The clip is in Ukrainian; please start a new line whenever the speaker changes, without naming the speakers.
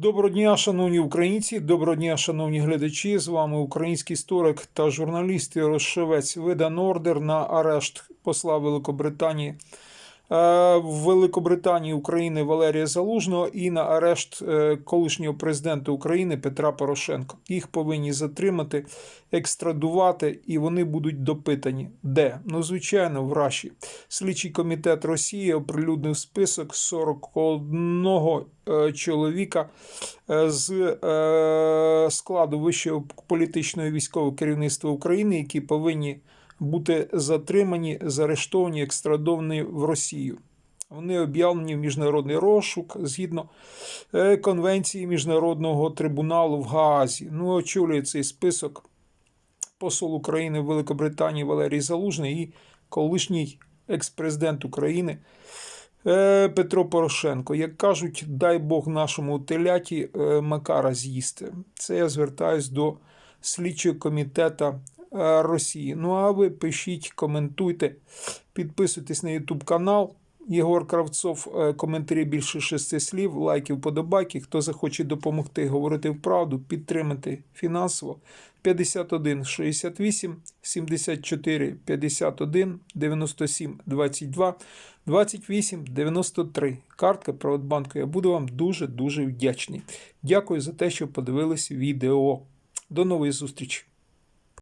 Доброго дня, шановні українці, доброго дня, шановні глядачі. З вами український історик та журналіст розшивець видан ордер на арешт посла Великобританії в Великобританії України Валерія Залужного і на арешт е, колишнього президента України Петра Порошенка. Їх повинні затримати, екстрадувати, і вони будуть допитані. Де? Ну, звичайно, в Раші. Слідчий комітет Росії оприлюднив список 41 е, чоловіка е, з е, складу вищого політичного військового керівництва України, які повинні бути затримані, заарештовані, екстрадовані в Росію. Вони об'явлені в міжнародний розшук згідно е, Конвенції Міжнародного трибуналу в Гаазі. Ну, очолює цей список посол України в Великобританії Валерій Залужний і колишній екс-президент України е, Петро Порошенко. Як кажуть, дай Бог нашому теляті е, Макара з'їсти. Це я звертаюсь до слідчого комітету Росії. Ну а ви пишіть, коментуйте, підписуйтесь на YouTube канал. Єгор Кравцов, е, коментарі більше шести слів, лайки, вподобайки. Хто захоче допомогти говорити вправду, підтримати фінансово 51 68 74 51 97 22 28 93. Картка Приватбанку. Я буду вам дуже-дуже вдячний. Дякую за те, що подивились відео. До нової зустрічі!